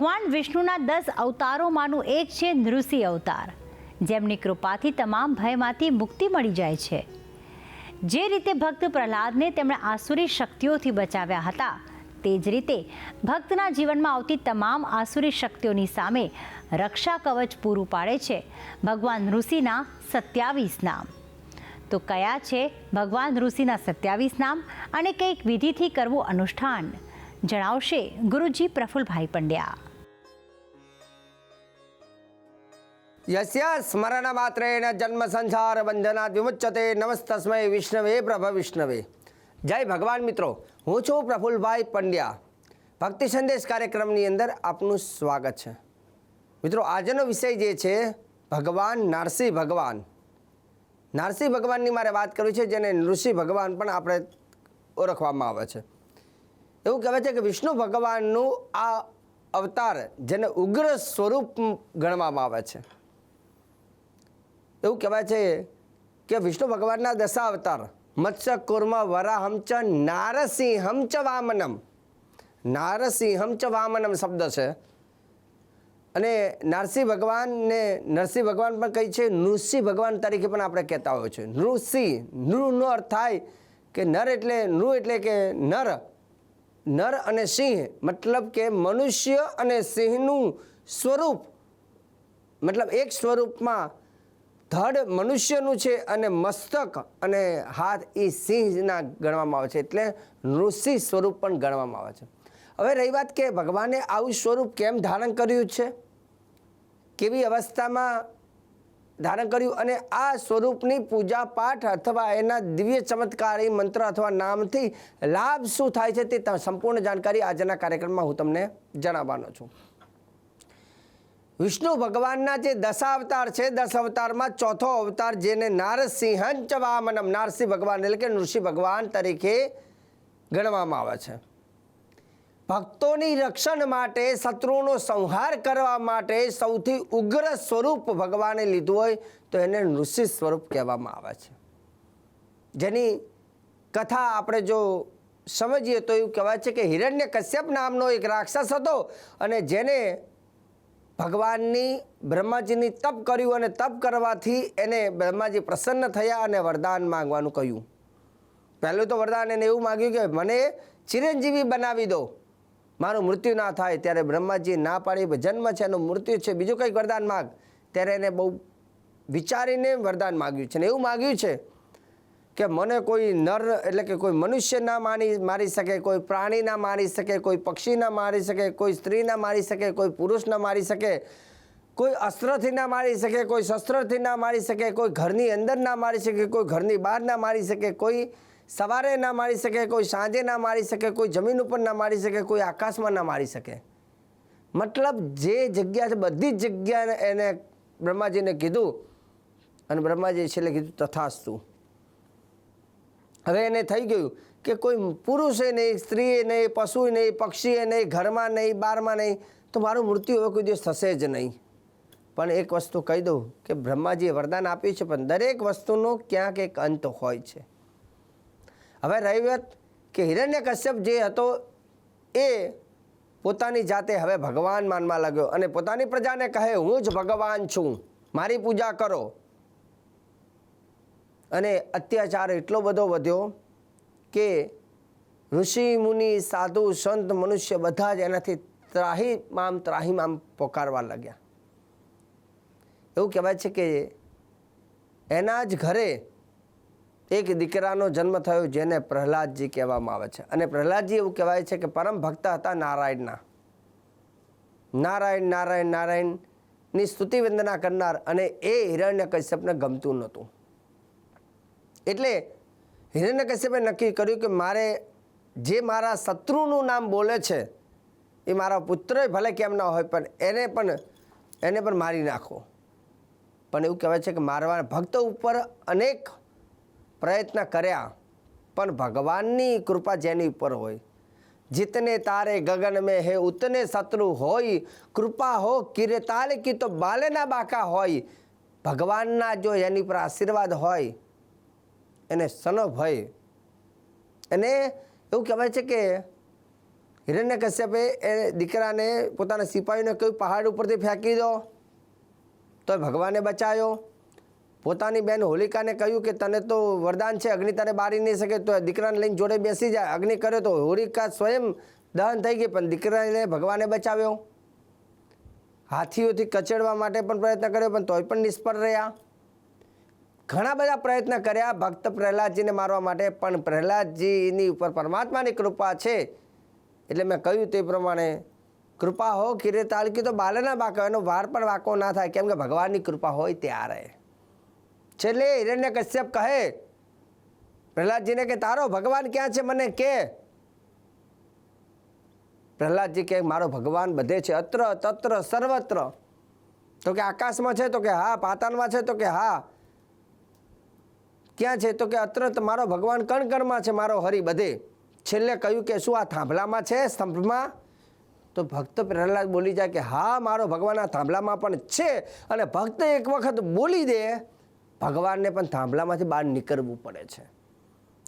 ભગવાન વિષ્ણુના દસ અવતારોમાંનું એક છે નૃસિંહ અવતાર. જેમની કૃપાથી તમામ ભયમાંથી મુક્તિ મળી જાય છે. જે રીતે ભક્ત પ્રહલાદને તેમણે આસુરી શક્તિઓથી બચાવ્યા હતા, તે જ રીતે ભક્તના જીવનમાં આવતી તમામ આસુરી શક્તિઓની સામે રક્ષા કવચ પૂરું પાડે છે ભગવાન ઋષિના સત્યાવીસ નામ. તો કયા છે ભગવાન ઋષિના સત્યાવીસ નામ અને કંઈક વિધિથી કરવું અનુષ્ઠાન? જણાવશે ગુરુજી પ્રફુલભાઈ પંડ્યા. યસ્ય સ્મરણ માત્રેણ જન્મ સંસાર બંધનાદ વિમુચ્યતે નમસ્તસ્મય વિષ્ણવે પ્રભ વિષ્ણવે જય ભગવાન મિત્રો હું છું પ્રફુલભાઈ પંડ્યા ભક્તિ સંદેશ કાર્યક્રમની અંદર આપનું સ્વાગત છે મિત્રો આજનો વિષય જે છે ભગવાન નારસિંહ ભગવાન નારસિંહ ભગવાનની મારે વાત કરવી છે જેને નૃસિંહ ભગવાન પણ આપણે ઓળખવામાં આવે છે એવું કહેવાય છે કે વિષ્ણુ ભગવાનનું આ અવતાર જેને ઉગ્ર સ્વરૂપ ગણવામાં આવે છે। એવું કહેવાય છે કે વિષ્ણુ ભગવાનના દશા અવતાર મત્સ્ય કુર્મ વરાહમચ ચ નારસિંહમ ચ વામનમ નારસિંહ હમચ વામનમ શબ્દ છે. અને નારસિંહ ભગવાનને, નરસિંહ ભગવાન પણ કહી છે, નૃસિંહ ભગવાન તરીકે પણ આપણે કહેતા હોય છે નૃસિંહ નૃનો અર્થ થાય કે નર એટલે, નૃ એટલે કે નર. નર અને સિંહ મતલબ કે મનુષ્ય અને સિંહનું સ્વરૂપ. મતલબ એક સ્વરૂપમાં ધડ મનુષ્યનું છે અને મસ્તક અને હાથ એ સિંહના ગણવામાં આવે છે. એટલે નૃસિંહ સ્વરૂપ પણ ગણવામાં આવે છે. હવે રહી વાત કે ભગવાને આવું સ્વરૂપ કેમ ધારણ કર્યું છે? કેવી અવસ્થામાં ધારણ કર્યું? અને આ સ્વરૂપની પૂજા પાઠ અથવા એના દિવ્ય ચમત્કારી મંત્ર અથવા નામથી લાભ શું થાય છે તે, સંપૂર્ણ જાણકારી આજના કાર્યક્રમમાં હું તમને જણાવવાનો છું. વિષ્ણુ ભગવાનના જે દશા અવતાર છે, દસ અવતારમાં ચોથો અવતાર જેને નારસિંહંચ વામનમ નારસિંહ ભગવાન એટલે કે નૃષિ ભગવાન તરીકે ગણવામાં આવે છે. ભક્તોની રક્ષણ માટે, શત્રુનો સંહાર કરવા માટે સૌથી ઉગ્ર સ્વરૂપ ભગવાને લીધું હોય તો એને નૃષિ સ્વરૂપ કહેવામાં આવે છે. જેની કથા આપણે જો સમજીએ તો એવું કહેવાય છે કે હિરણ્ય કશ્યપ નામનો એક રાક્ષસ હતો અને જેને ભગવાનની બ્રહ્માજીની તપ કર્યું અને તપ કરવાથી એને બ્રહ્માજી પ્રસન્ન થયા અને વરદાન માંગવાનું કહ્યું. પહેલું તો વરદાન એને એવું માગ્યું કે મને ચિરંજીવી બનાવી દો. મારું મૃત્યુ ના થાય ત્યારે બ્રહ્માજી ના પાડી જન્મ છે, એનું મૃત્યુ છે, બીજું કંઈક વરદાન માગ. ત્યારે એને બહુ વિચારીને વરદાન માગ્યું છે ને એવું માગ્યું છે. કે મને કોઈ નર એટલે કે કોઈ મનુષ્ય ના માની મારી શકે કોઈ પ્રાણી ના મારી શકે કોઈ પક્ષી ના મારી શકે કોઈ સ્ત્રી ના મારી શકે કોઈ પુરુષ ના મારી શકે કોઈ અસ્ત્રથી ના મારી શકે કોઈ શસ્ત્રથી ના મારી શકે કોઈ ઘરની અંદર ના મારી શકે કોઈ ઘરની બહાર ના મારી શકે કોઈ સવારે ના મારી શકે કોઈ સાંજે ના મારી શકે કોઈ જમીન ઉપર ના મારી શકે કોઈ આકાશમાં ના મારી શકે મતલબ જે જગ્યા છે બધી જ જગ્યાએ એને બ્રહ્માજીને કીધું અને બ્રહ્માજી છેલ્લે કીધું તથાસ્તુ હવે એને થઈ ગયું કે કોઈ પુરુષે નહીં, સ્ત્રીએ નહીં, પશુએ નહીં, પક્ષીએ નહીં, ઘરમાં નહીં, બારમાં નહીં, તો મારું મૃત્યુ હવે કોઈ દિવસ થશે જ નહીં. પણ એક વસ્તુ કહી દઉં કે બ્રહ્માજીએ વરદાન આપ્યું છે, પણ દરેક વસ્તુનો ક્યાંક એક અંત હોય છે. હવે રહી કે હિરણ્ય કશ્યપ જે હતો, એ પોતાની જાતે હવે ભગવાન માનવા લાગ્યો અને પોતાની પ્રજાને કહે, હું જ ભગવાન છું. મારી પૂજા કરો. અને અત્યાચાર એટલો બધો વધ્યો કે ઋષિ મુનિ, સાધુ, સંત, મનુષ્ય બધા જ એનાથી ત્રાહીમામ ત્રાહીમામ પોકારવા લાગ્યા. એવું કહેવાય છે કે એના જ ઘરે એક દીકરાનો જન્મ થયો જેને પ્રહલાદજી કહેવામાં આવે છે. અને પ્રહલાદજી એવું કહેવાય છે કે પરમ ભક્ત હતા નારાયણના. નારાયણ નારાયણ, નારાયણની સ્તુતિ વંદના કરનાર અને એ હિરણ્ય કશ્યપને ગમતું નહોતું. એટલે હિરણ્યકશ્યપે નક્કી કર્યું કે મારે જે મારા શત્રુનું નામ બોલે છે, એ મારા પુત્ર ભલે કેમ ના હોય, પણ એને પણ એને પણ મારી નાખો. પણ એવું કહેવાય છે કે મારવા ભક્ત ઉપર અનેક પ્રયત્ન કર્યા, પણ ભગવાનની કૃપા જેની ઉપર હોય. જીતને તારે ગગન મેં હે, ઉતને શત્રુ હોય. કૃપા હો કિરતાલ કી તો બાલેના બાકા હોય. ભગવાનના જો એની પર આશીર્વાદ હોય એને સનો ભય અને એવું કહેવાય છે કે હિરણ્ય કશ્યપે એ દીકરાને પોતાના સિપાહીને કહ્યું પહાડ ઉપરથી ફેંકી દો, તો ભગવાને બચાયો. પોતાની બેન હોલિકાને કહ્યું કે તને તો વરદાન છે, અગ્નિ તને બારી નહીં શકે, તો દીકરાને લઈને જોડે બેસી જાય અગ્નિ કર્યો તો હોલિકા સ્વયં દહન થઈ ગઈ, પણ દીકરાને ભગવાને બચાવ્યો. હાથીઓથી કચેડવા માટે પણ પ્રયત્ન કર્યો, પણ તોય પણ નિષ્ફળ રહ્યા. ઘણા બધા પ્રયત્ન કર્યા. ભક્ત પ્રહલાદજીને મારવા માટે પણ પ્રહલાદજીની ઉપર પરમાત્માની કૃપા છે. એટલે મેં કહ્યું તે પ્રમાણે, કૃપા હો કિરે તાલકી. તો બાલના બાકો એનો વાર પણ વાકો ના થાય, કેમ કે ભગવાનની કૃપા હોય ત્યારે. છેલ્લે હિરણ્ય કશ્યપ કહે, પ્રહલાદજીને કે, તારો ભગવાન ક્યાં છે? મને કે. પ્રહલાદજી કે મારો ભગવાન બધે છે. અત્ર, તત્ર, સર્વત્ર. તો કે આકાશમાં છે? તો કે હા. પાતાળમાં છે? તો કે હા. ક્યાં છે? તો કે અત્ર મારો ભગવાન કણ કણમાં છે, મારો હરિ બધે. છેલ્લે કહ્યું કે શું આ થાંભલામાં છે સ્તંભમાં? તો ભક્ત પ્રહલાદ બોલી જાય કે હા, મારો ભગવાન આ થાંભલામાં પણ છે અને ભક્ત એક વખત બોલી દે. ભગવાનને પણ થાંભલામાંથી બહાર નીકળવું પડે છે.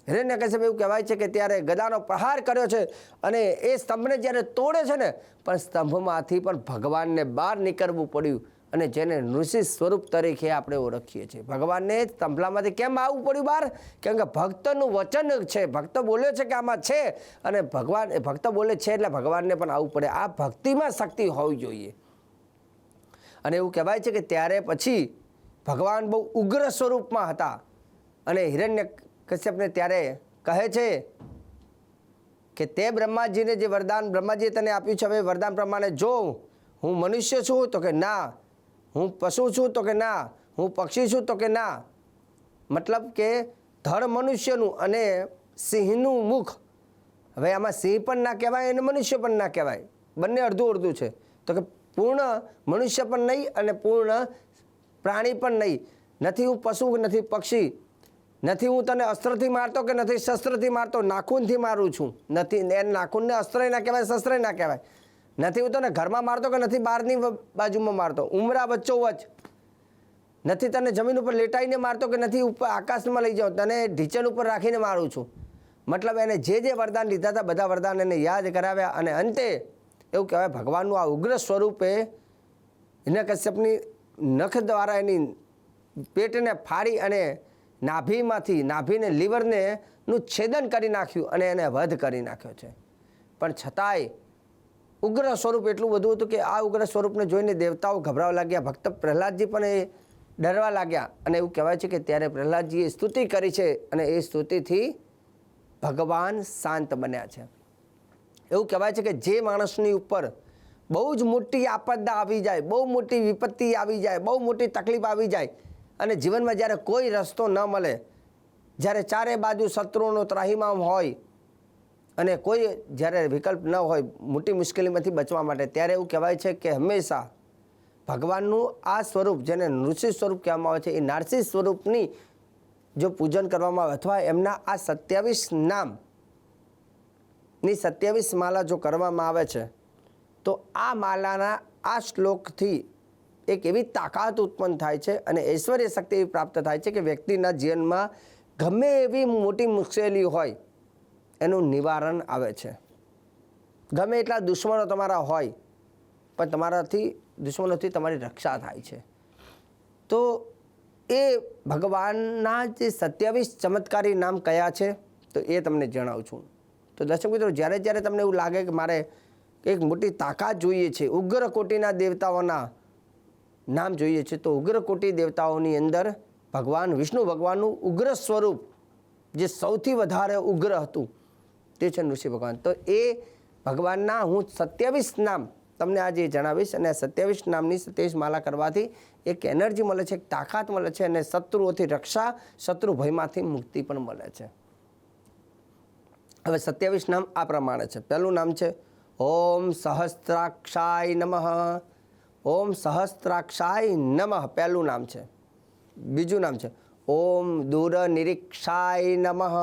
હિરણ્ય કશ્યપ એવું કહેવાય છે કે ત્યારે ગદાનો પ્રહાર કર્યો છે અને એ સ્તંભને જ્યારે તોડે છે ને, પણ સ્તંભમાંથી પણ ભગવાનને બહાર નીકળવું પડ્યું. અને જેને નૃષિ સ્વરૂપ તરીકે આપણે ઓળખીએ છીએ. ભગવાનને તંભલામાંથી કેમ આવવું પડ્યું બહાર? કેમ કે ભક્તનું વચન છે. ભક્ત બોલ્યો છે કે આમાં છે અને ભગવાન, ભક્ત બોલે છે એટલે ભગવાનને પણ આવવું પડે. આ ભક્તિમાં શક્તિ હોવી જોઈએ. અને એવું કહેવાય છે કે ત્યારે પછી ભગવાન બહુ ઉગ્ર સ્વરૂપમાં હતા. અને હિરણ્ય કશ્યપને ત્યારે કહે છે કે તે બ્રહ્માજીને જે વરદાન, બ્રહ્માજીએ તને આપ્યું છે, હવે વરદાન પ્રમાણે જો હું મનુષ્ય છું તો કે ના હું પશુ છું તો કે ના? હું પક્ષી છું તો કે ના? મતલબ કે ધડ મનુષ્યનું અને સિંહનું મુખ. હવે આમાં સિંહ પણ ના કહેવાય અને મનુષ્ય પણ ના કહેવાય. બંને અડધું અડધું છે. તો કે પૂર્ણ મનુષ્ય પણ નહીં અને પૂર્ણ પ્રાણી પણ નહીં. નથી હું પશુ, નથી પક્ષી. નથી હું તને અસ્ત્રથી મારતો કે નથી શસ્ત્રથી મારતો? નાખૂનથી મારું છું. નથી, એ નાખૂનને અસ્ત્ર ના કહેવાય શસ્ત્ર ના કહેવાય. નથી હું તને ઘરમાં મારતો કે નથી બહારની બાજુમાં મારતો? ઉમરા વચ્ચો વચ. નથી તને જમીન ઉપર લેટાઈને મારતો કે નથી ઉપર આકાશમાં લઈ જાઓ? તને ઢીચણ ઉપર રાખીને મારું છું. મતલબ એને જે જે વરદાન લીધા હતા બધા વરદાન એને યાદ કરાવ્યા અને અંતે એવું કહેવાય ભગવાનનું આ ઉગ્ર સ્વરૂપે હિરણ્યકશ્યપની નખ દ્વારા એની પેટને ફાડી અને નાભીમાંથી નાભીને લીવરને નું છેદન કરી નાખ્યું અને એને વધ કરી નાખ્યો છે. પણ છતાંય ઉગ્ર સ્વરૂપ એટલું બધું હતું કે આ ઉગ્ર સ્વરૂપને જોઈને દેવતાઓ ગભરાવા લાગ્યા. ભક્ત પ્રહલાદજી પણ એ ડરવા લાગ્યા અને એવું કહેવાય છે કે ત્યારે પ્રહલાદજીએ સ્તુતિ કરી છે અને એ સ્તુતિથી ભગવાન શાંત બન્યા છે. એવું કહેવાય છે કે જે માણસની ઉપર બહુ જ મોટી આપદા આવી જાય, બહુ મોટી વિપત્તિ આવી જાય, બહુ મોટી તકલીફ આવી જાય અને જીવનમાં જ્યારે કોઈ રસ્તો ન મળે, જ્યારે ચારે બાજુ શત્રુઓનો ત્રાહિમામ હોય અને કોઈ જ્યારે વિકલ્પ ન હોય મોટી મુશ્કેલીમાંથી બચવા માટે, ત્યારે એવું કહેવાય છે કે હંમેશા ભગવાનનું આ સ્વરૂપ જેને નૃસિંહ સ્વરૂપ કહેવામાં આવે છે, એ નારસિંહ સ્વરૂપની જો પૂજન કરવામાં આવે અથવા એમના આ સત્યાવીસ નામની સત્યાવીસ માલા જો કરવામાં આવે છે, તો આ માલાના આ શ્લોકથી એક એવી તાકાત ઉત્પન્ન થાય છે અને ઐશ્વર્ય શક્તિ પ્રાપ્ત થાય છે કે વ્યક્તિના જીવનમાં ગમે એવી મોટી મુશ્કેલી હોય એનું નિવારણ આવે છે. ગમે એટલા દુશ્મનો તમારા હોય, પણ તમારાથી, દુશ્મનોથી તમારી રક્ષા થાય છે. તો એ ભગવાનના જે સત્યાવીસ ચમત્કારી નામ કયા છે, તો એ તમને જણાવું છું. તો દર્શક મિત્રો, જ્યારે જ્યારે તમને એવું લાગે કે મારે એક મોટી તાકાત જોઈએ છે, ઉગ્ર કોટીના દેવતાઓના નામ જોઈએ છે, તો ઉગ્ર કોટી દેવતાઓની અંદર ભગવાન, વિષ્ણુ ભગવાનનું ઉગ્ર સ્વરૂપ જે સૌથી વધારે ઉગ્ર હતું તે છે નૃસિંહ ભગવાન. તો એ ભગવાનના હું સત્યાવીસ નામ તમને આજે જણાવીશ અને સત્યાવીસ નામની સત્યાવીસ માલા કરવાથી એક એનર્જી મળે છે, એક તાકાત મળે છે અને શત્રુઓથી રક્ષા, શત્રુ ભયમાંથી મુક્તિ પણ મળે છે. હવે સત્યાવીસ નામ આ પ્રમાણે છે. પહેલું નામ છે, ઓમ સહસ્ત્રાક્ષાય નમઃ. ઓમ સહસ્ત્રાક્ષાય નમઃ પહેલું નામ છે. બીજું નામ છે, ઓમ દૂર નિરીક્ષાય નમઃ.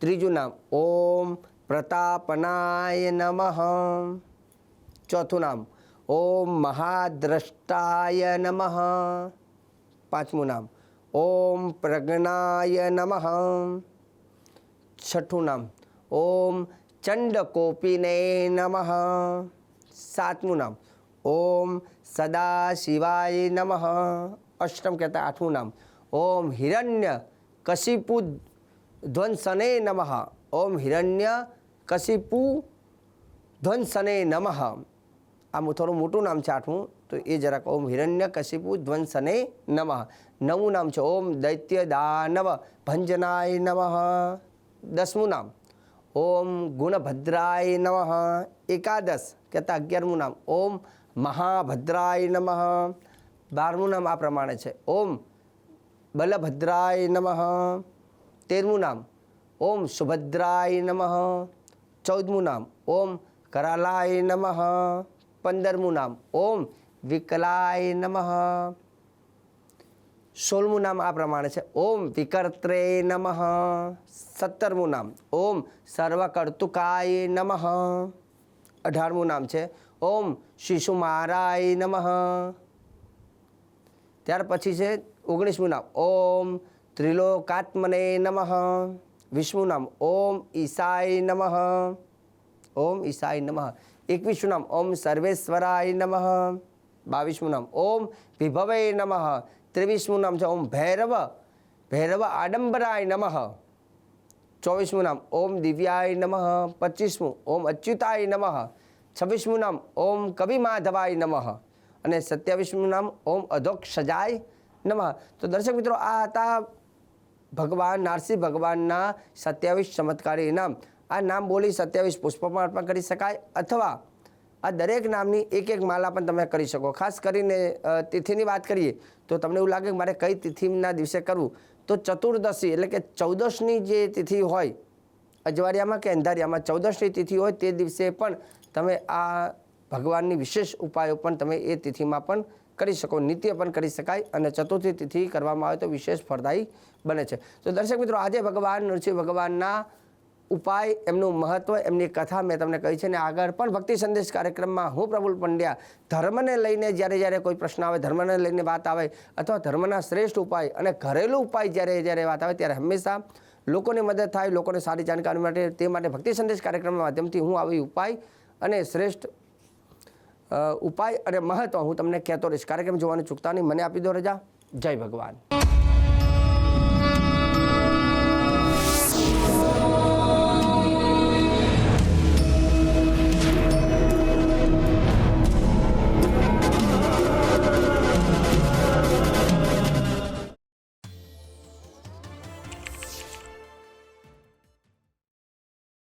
ત્રીજું નામ, ઓમ પ્રતાપનાય નમઃ. ચોથું નામ, ઓમ મહાદ્રષ્ટાય નમઃ. પાંચમું નામ, ઓમ પ્રજ્ઞાય નમઃ. છઠ્ઠું નામ, ઓમ ચંડકોપીને નમઃ. સાતમું નામ, ઓમ સદાશિવાય નમઃ. અષ્ટમ કહેતા આઠમું નામ, ઓમ હિરણ્ય કશિપુ ધ્વંસને નમઃ ઓમ હિરણ્ય કશિપુ ધ્વંસને નમઃ આમ થોડું મોટું નામ છે આઠમું તો એ જરાક ઓમ હિરણ્ય કશિપુ ધ્વંસને નમઃ નવું નામ છે ઓમ દૈત્ય દાનવ ભંજનાય નમઃ દસમું નામ ઓમ ગુણભદ્રાય નમઃ એકાદશ કહેતા અગિયારમું નામ ઓમ મહાભદ્રાય નમઃ બારમું નામ આ પ્રમાણે છે ઓમ બલભદ્રાય નમઃ તેરમું નામ ઓમ સુભદ્રાય નમઃ. ચૌદમું નામ ઓમ કરાલાય નમઃ. પંદરમું નામ ઓમ વિકલાય નમઃ. સોળમું નામ આ પ્રમાણે છે ઓમ વિકર્ત્રે નમઃ. સત્તરમું નામ ઓમ સર્વકર્તુકાય નમઃ. અઢારમું નામ છે ઓમ શિશુમારાય નમઃ. ત્યાર પછી છે ઓગણીસમું નામ ઓમ ત્રિલોકાત્મને નમઃ વિષ્ણુ નામ ઓમ ઈશાય નમઃ ઓમ ઈશાય નમઃ એકવીસનું નામ ઓમ સર્વેશ્વરાય નમઃ બાવીસમું નામ ઓમ વિભવે નમઃ ત્રેવીસમું નામ છે ઓમ ભૈરવ ભૈરવ આડંબરાય નમઃ ચોવીસમું નામ ઓમ દિવ્યાય નમઃ પચીસમું ઓમ અચ્યુતાય નમઃ છવ્વીસમું નામ ઓમ કવિ માધવાય નમઃ અને સત્યાવીસમું નામ ઓમ અધોક્ષજાય નમઃ. તો દર્શક મિત્રો, આ હતા ભગવાન નારસિંહ ભગવાનના સત્યાવીસ ચમત્કારી નામ આ નામ બોલી સત્યાવીસ પુષ્પમાં પણ અર્પણ કરી શકાય અથવા આ દરેક નામની એક એક માલા પણ તમે કરી શકો. ખાસ કરીને તિથિની વાત કરીએ તો તમને એવું લાગે કે મારે કઈ તિથિના દિવસે કરવું? તો ચતુર્દશી એટલે કે ચૌદશની જે તિથિ હોય, અજવાળિયામાં કે અંધારિયામાં, ચૌદશની તિથિ હોય તે દિવસે પણ તમે આ ભગવાનની વિશેષ ઉપાયો પણ તમે એ તિથિમાં પણ કરી શકો, નિત્ય પણ કરી શકાય અને ચતુર્થી તિથિ કરવામાં આવે તો વિશેષ ફળદાયી બને છે. તો દર્શક મિત્રો, આજે ભગવાન નૃસિંહ ભગવાનના ઉપાય, એમનું મહત્ત્વ એમની કથા મેં તમને કહી છે ને આગળ પણ ભક્તિ સંદેશ કાર્યક્રમમાં હું પ્રફુલ પંડ્યા ધર્મને લઈને જ્યારે જ્યારે કોઈ પ્રશ્ન આવે, ધર્મને લઈને વાત આવે અથવા ધર્મના શ્રેષ્ઠ ઉપાય અને ઘરેલું ઉપાય જ્યારે જ્યારે વાત આવે ત્યારે હંમેશા લોકોની મદદ થાય, લોકોને સારી જાણકારી માટે, તે માટે ભક્તિ સંદેશ કાર્યક્રમના માધ્યમથી હું આવી ઉપાય અને શ્રેષ્ઠ ઉપાય અને મહત્વ હું તમને કહેતો રહીશ. કાર્યક્રમ જોવાનું ચૂકતા નહીં. મને આપી દો રજા. જય ભગવાન.